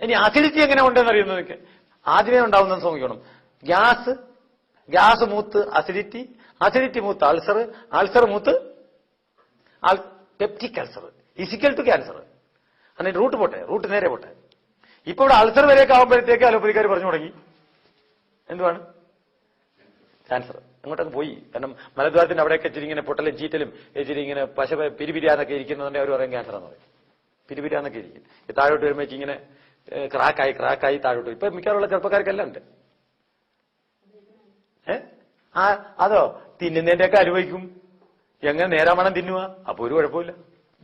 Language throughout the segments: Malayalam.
ഇനി അസിഡിറ്റി എങ്ങനെ ഉണ്ടെന്ന് അറിയുന്നതൊക്കെ ആദ്യമേ ഉണ്ടാവുന്നത് സംഭവിക്കണം ഗ്യാസ് ഗ്യാസ് മൂത്ത് അസിഡിറ്റി അസിഡിറ്റി മൂത്ത് അൾസർ അൾസർ മൂത്ത് പെപ്റ്റിക് അൾസർ ഇസിക്കൽ ടു ക്യാൻസർ അങ്ങനെ റൂട്ട് പോട്ടെ റൂട്ട് നേരെ പോട്ടെ. ഇപ്പൊ ഇവിടെ അൾസർ വരെയൊക്കെ ആകുമ്പോഴത്തേക്ക് അലോപ്പതിക്കാർ പറഞ്ഞു തുടങ്ങി. എന്തുവാണ്? ക്യാൻസർ അങ്ങോട്ടൊക്കെ പോയി. കാരണം മലദ്വാരത്തിന്റെ അവിടെയൊക്കെ ഇച്ചിരി ഇങ്ങനെ പൊട്ടലും ചീറ്റലും ഇച്ചിരി ഇങ്ങനെ പശ പിരിപിരിയാന്നൊക്കെ ഇരിക്കുന്നുണ്ടെങ്കിൽ അവർ പറയും ക്യാൻസർ എന്ന് പറയും. പിരിപിരിയാന്നൊക്കെ ഇരിക്കും. താഴോട്ട് വരുമ്പോഴേക്ക് ഇങ്ങനെ ഏഹ്, ക്രാക്കായി ക്രാക്കായി താഴോട്ട്. ഇപ്പൊ മിക്കവാറുള്ള ചെറുപ്പക്കാർക്കെല്ലാം ഉണ്ട്. ഏ? ആ അതോ തിന്നുന്നതിന്റെയൊക്കെ അനുഭവിക്കും. എങ്ങനെ നേരാമണം തിന്നുക അപ്പൊ ഒരു കുഴപ്പമില്ല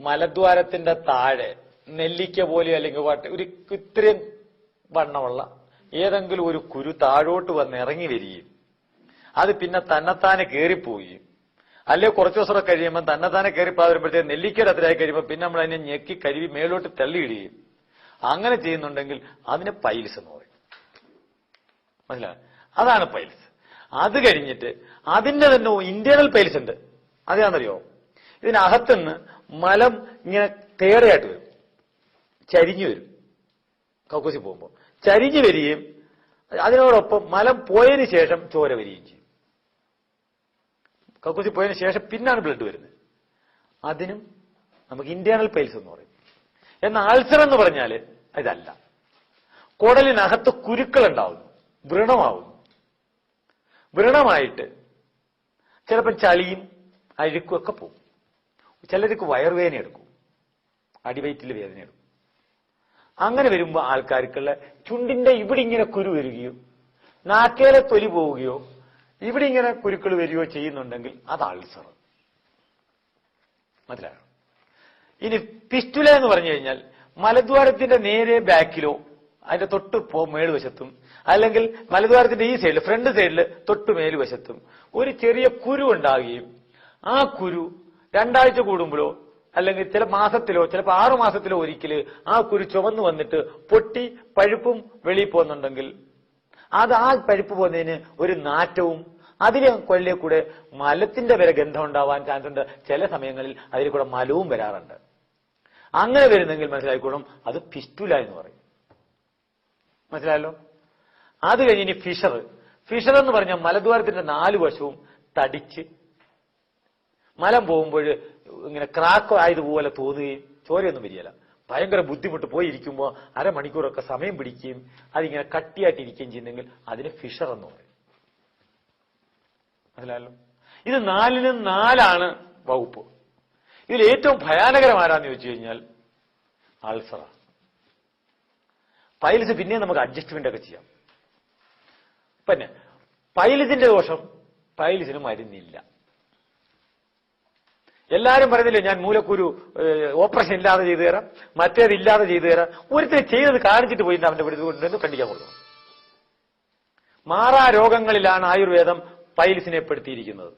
മലദ്വാരത്തിന്റെ താഴെ നെല്ലിക്ക പോലെ അല്ലെങ്കിൽ വട്ട ഒരു ഇത്രയും വണ്ണമുള്ള ഏതെങ്കിലും ഒരു കുരു താഴോട്ട് വന്ന് ഇറങ്ങി വരികയും അത് പിന്നെ തന്നെത്താനെ കയറിപ്പോവുകയും അല്ലെ കുറച്ചു ദിവസം കഴിയുമ്പോൾ തന്നെത്താനെ കയറിപ്പോ പാതിരുമ്പോഴത്തേക്ക് നെല്ലിക്കയുടെ അത്രയായി കഴിയുമ്പോൾ പിന്നെ നമ്മൾ അതിനെ ഞെക്കി കരുവി മേലോട്ട് തള്ളിയിടുകയും അങ്ങനെ ചെയ്യുന്നുണ്ടെങ്കിൽ അതിന് പൈൽസ് എന്ന് പറയും. മനസ്സിലായോ? അതാണ് പൈൽസ്. അത് കഴിഞ്ഞിട്ട് അതിന്റെ തന്നെ ഇന്റേണൽ പൈൽസ് ഉണ്ട്. അതാണെന്നറിയോ ഇതിനകത്തുനിന്ന് മലം ഇങ്ങനെ തേടയായിട്ട് വരും. ചരിഞ്ഞു വരും. കക്കൂസി പോകുമ്പോൾ. ചരിഞ്ഞു വരികയും അതിനോടൊപ്പം മലം പോയതിന് ശേഷം ചോര വരികയും ചെയ്യും. കക്കൂസി പോയതിന് ശേഷം പിന്നാണ് ബ്ലഡ് വരുന്നത്. അതിനും നമുക്ക് ഇന്റേണൽ പൈൽസ് എന്ന് പറയും. എന്നാൽ അൾസർ എന്ന് പറഞ്ഞാൽ ഇതല്ല. കുടലിനകത്ത് കുരുക്കൾ ഉണ്ടാവുന്നു വ്രണമാവുന്നു വ്രണമായിട്ട് ചിലപ്പോൾ ചളിയും അഴുക്കും ഒക്കെ പോകും ചിലർക്ക് വയറുവേദന എടുക്കും. അടിവയറ്റിൽ വേദന എടുക്കും. അങ്ങനെ വരുമ്പോൾ ആൾക്കാർക്കുള്ള ചുണ്ടിന്റെ ഇവിടെ ഇങ്ങനെ കുരു വരികയോ നാക്കേലെ തൊലി പോവുകയോ ഇവിടെ ഇങ്ങനെ കുരുക്കൾ വരികയോ ചെയ്യുന്നുണ്ടെങ്കിൽ അത് അൾസർ മനസ്സിലായോ? ഇനി പിസ്റ്റുല എന്ന് പറഞ്ഞു കഴിഞ്ഞാൽ മലദ്വാരത്തിന്റെ നേരെ ബാക്കിലോ അതിന്റെ തൊട്ട് പോ അല്ലെങ്കിൽ മലദ്വാരത്തിന്റെ ഈ സൈഡിൽ ഫ്രണ്ട് സൈഡിൽ തൊട്ട് മേലുവശത്തും ഒരു ചെറിയ കുരു ഉണ്ടാകുകയും ആ കുരു രണ്ടാഴ്ച കൂടുമ്പോഴോ അല്ലെങ്കിൽ ചില മാസത്തിലോ ചിലപ്പോൾ ആറു മാസത്തിലോ ഒരിക്കൽ ആ കുരു ചുവന്നു വന്നിട്ട് പൊട്ടി പഴുപ്പും വെളിയിൽ പോകുന്നുണ്ടെങ്കിൽ അത് ആ പഴുപ്പ് പോകുന്നതിന് ഒരു നാറ്റവും അതിലെ കൊല്ലിൽ കൂടെ മലത്തിന്റെ വരെ ഗന്ധം ഉണ്ടാവാൻ ചാൻസ് ഉണ്ട്. ചില സമയങ്ങളിൽ അതിൽ കൂടെ മലവും വരാറുണ്ട്. അങ്ങനെ വരുന്നെങ്കിൽ മനസ്സിലായിക്കോളും അത് ഫിസ്റ്റുല എന്ന് പറയും. മനസ്സിലായല്ലോ? അത് കഴിഞ്ഞ് ഇനി ഫിഷർ. ഫിഷർ എന്ന് പറഞ്ഞാൽ മലദ്വാരത്തിന്റെ നാല് വശവും തടിച്ച് മലം പോകുമ്പോൾ ഇങ്ങനെ ക്രാക്ക് ആയതുപോലെ തോന്നുകയും ചോരയൊന്നും വരികയില്ല. ഭയങ്കര ബുദ്ധിമുട്ട് പോയി ഇരിക്കുമ്പോൾ അരമണിക്കൂറൊക്കെ സമയം പിടിക്കുകയും അതിങ്ങനെ കട്ടിയായിട്ടിരിക്കുകയും ചെയ്യുന്നെങ്കിൽ അതിന് ഫിഷർ എന്ന് പറയും. മനസ്സിലായല്ലോ ഇത് നാലിന് നാലാണ് വകുപ്പ്. ഇതിൽ ഏറ്റവും ഭയാനകരം ആരാന്ന് ചോദിച്ചു കഴിഞ്ഞാൽ ആൾസറ. പൈലസ് പിന്നെ നമുക്ക് അഡ്ജസ്റ്റ്മെന്റ് ഒക്കെ ചെയ്യാം. പിന്നെ പൈലസിന്റെ ദോഷം പൈലസിന് മരുന്നില്ല. എല്ലാരും പറയുന്നില്ലേ ഞാൻ മൂലക്കുരു ഓപ്പറേഷൻ ഇല്ലാതെ ചെയ്തു തരാം മറ്റേത് ഇല്ലാതെ ചെയ്തു തരാം. ഒരിക്കൽ ചെയ്തത് കാണിച്ചിട്ട് പോയിട്ട് അവന്റെ പിടിച്ച് കൊണ്ടുവന്ന് കണ്ടിക്കാൻ കൊള്ളു. മാറാ രോഗങ്ങളിലാണ് ആയുർവേദം പൈൽസിനെ പെടുത്തിയിരിക്കുന്നത്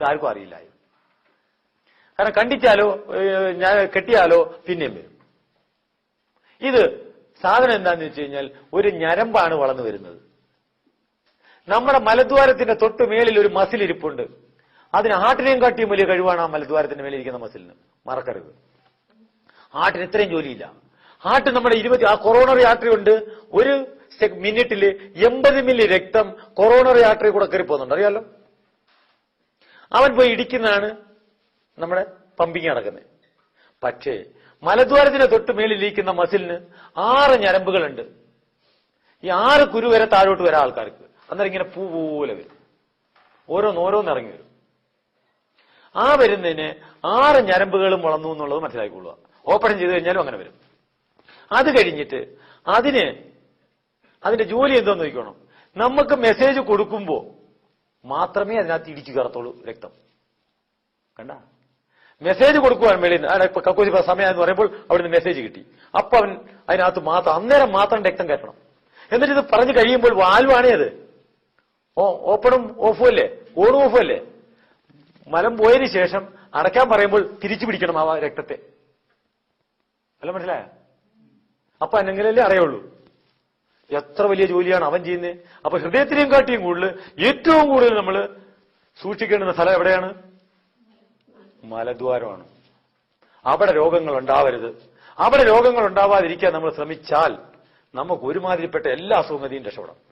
ആർക്കും അറിയില്ലായിരുന്നു കാരണം കണ്ടിച്ചാലോ ഞാൻ കെട്ടിയാലോ പിന്നെയും വരും. ഇത് സാധനം എന്താന്ന് വെച്ച് കഴിഞ്ഞാൽ ഒരു ഞരമ്പാണ് വളർന്നു വരുന്നത്. നമ്മുടെ മലദ്വാരത്തിന്റെ തൊട്ട് മേലിൽ ഒരു മസിൽ ഇരിപ്പുണ്ട് അതിന് ആട്ടിനെയും കാട്ടിയും വലിയ കഴിവാണ് ആ മലദ്വാരത്തിന്റെ മേലിൽ ഇരിക്കുന്ന മസിലിന്. മറക്കരുത്. ആട്ടിന് ഇത്രയും ജോലിയില്ല. ആട്ട് നമ്മുടെ ഇരുപത്തി ആ കൊറോണറി ആർട്ടറി ഉണ്ട് ഒരു മിനിറ്റിൽ എൺപത് മില്ലി രക്തം കൊറോണറി ആർട്ടറി കൂടെ കയറി പോകുന്നുണ്ട്. അറിയാലോ? അവൻ പോയി ഇടിക്കുന്നതാണ് നമ്മുടെ പമ്പിങ് നടക്കുന്നത്. പക്ഷേ മലദ്വാരത്തിന് തൊട്ട് മേലിരിക്കുന്ന മസിലിന് ആറ് ഞരമ്പുകളുണ്ട്. ഈ ആറ് കുരു വരെ താഴോട്ട് വരാം ആൾക്കാർക്ക്. അന്നേരം ഇങ്ങനെ പൂ പോലെ വരും. ഓരോന്ന് ഓരോന്ന് ഇറങ്ങി വരും. ആ വരുന്നതിന് ആറ് ഞരമ്പുകളും വളർന്നു എന്നുള്ളത് മനസ്സിലാക്കിക്കൊള്ളുക. ഓപ്പറേഷൻ ചെയ്ത് കഴിഞ്ഞാലും അങ്ങനെ വരും. അത് കഴിഞ്ഞിട്ട് അതിന് അതിന്റെ ജോലി എന്തോന്ന് നോക്കണം നമുക്ക് മെസ്സേജ് കൊടുക്കുമ്പോൾ മാത്രമേ അതിനകത്ത് ഇടിച്ചു കയറത്തുള്ളൂ രക്തം. കണ്ട? മെസ്സേജ് കൊടുക്കുവാൻ വേണ്ടി ഇപ്പൊ സമയം എന്ന് പറയുമ്പോൾ അവിടുന്ന് മെസ്സേജ് കിട്ടി. അപ്പൊ അവൻ അതിനകത്ത് മാത്രം അന്നേരം മാത്രം രക്തം കയറ്റണം. എന്നിട്ട് ഇത് പറഞ്ഞു കഴിയുമ്പോൾ വാൽവാണേ അത്. ഓ ഓപ്പണും ഓഫും അല്ലേ ഓണും ഓഫും അല്ലേ മലം പോയതിനു ശേഷം അടയ്ക്കാൻ പറയുമ്പോൾ തിരിച്ചു പിടിക്കണം ആ രക്തത്തെ. അല്ല മനസ്സിലായ? അപ്പൊ അല്ലെങ്കിലല്ലേ അറിയുള്ളൂ. എത്ര വലിയ ജോലിയാണ് അവൻ ചെയ്യുന്നത് അപ്പൊ ഹൃദയത്തിനെയും കാട്ടിയും കൂടുതൽ. ഏറ്റവും കൂടുതൽ നമ്മൾ സൂക്ഷിക്കേണ്ടുന്ന സ്ഥലം എവിടെയാണ്? മലദ്വാരമാണ്. അവിടെ രോഗങ്ങൾ ഉണ്ടാവരുത്. അവിടെ രോഗങ്ങൾ ഉണ്ടാവാതിരിക്കാൻ നമ്മൾ ശ്രമിച്ചാൽ നമുക്ക് ഒരുമാതിരിപ്പെട്ട എല്ലാ അസുഖഗതിയും രക്ഷപ്പെടാം.